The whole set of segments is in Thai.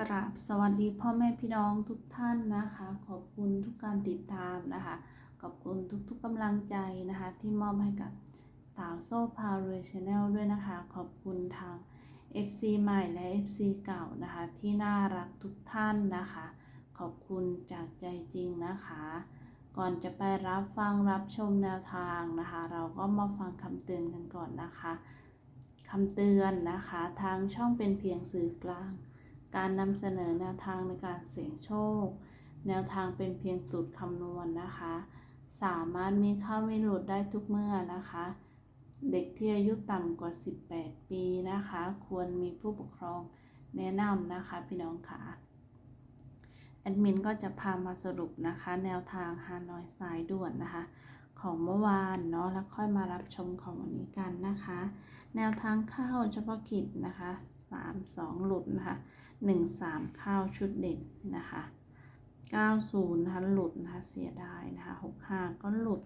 กราบสวัสดีพ่อแม่พี่น้องทุกท่านนะคะ ขอบคุณทุกการติดตามนะคะ ขอบคุณทุกๆกำลังใจนะคะ ที่มอบให้กับสาวโซ่พาเรชแนลด้วยนะคะ ขอบคุณทาง FC ใหม่และ FC เก่านะคะ ที่น่ารักทุกท่านนะคะ ขอบคุณจากใจจริงนะคะ ก่อนจะไปรับฟังรับชมแนวทางนะคะ เราก็มาฟังคำเตือนกันก่อนนะคะคำเตือนนะคะ ทางช่องเป็นเพียงสื่อกลาง การนำเสนอแนวทางในการเสี่ยงโชค แนวทางเป็นเพียงสูตรคำนวณนะคะ สามารถมีเข้าไม่หลุดได้ทุกเมื่อนะคะ เด็กที่อายุต่ำกว่า 18 ปีนะคะ ควรมีผู้ปกครองแนะนำนะคะพี่น้องค่ะแอดมินก็จะพามาสรุปนะคะ แนวทางฮานอยสายด่วนนะคะ ของเมื่อวานเนาะแล้วค่อยมารับชมของวันนี้กันนะคะ แนวทางเข้าเฉพาะกิจนะคะ3 2หลุดนะคะ1 3เข้าชุดเด่นนะคะ90นะคะหลุดนะคะเสียดายนะคะ65ก็หลุด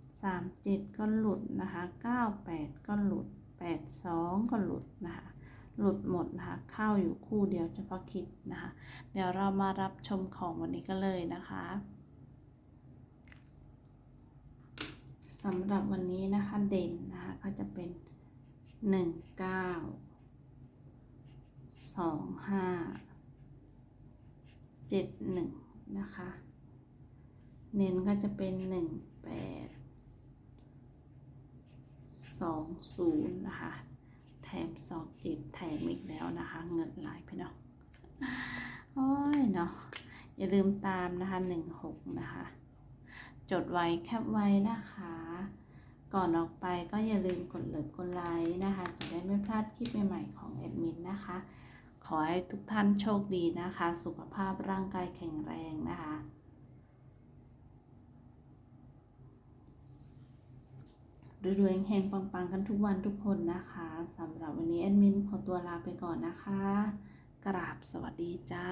37ก็หลุดนะคะ98ก็หลุด82ก็หลุดนะคะหลุดหมดนะคะเข้าอยู่คู่เดียวเฉพาะกิจนะคะ เดี๋ยวเรามารับชมของวันนี้กันเลยนะคะ สำหรับวันนี้นะคะเด่นนะคะก็จะเป็น 1 9 2 5 7 1 นะคะ เน้นก็จะเป็น 1 8 2 0 นะคะ แถมสองจิตแถมอีกแล้วนะคะ เงินหลายพี่น้องโอ้ยเนาะอย่าลืมตามนะคะหนึ่งหกนะคะ จดไว้แคปไว้นะคะ ก่อนออกไปก็อย่าลืมกดเลิฟกดไลค์นะคะ จะได้ไม่พลาดคลิปใหม่ๆของแอดมินนะคะ ขอให้ทุกท่านโชคดีนะคะ สุขภาพร่างกายแข็งแรงนะคะรวยๆแห่งปังๆ กันทุกวันทุกคนนะคะสำหรับวันนี้แอดมินขอตัวลาไปก่อนนะคะ กราบสวัสดีจ้า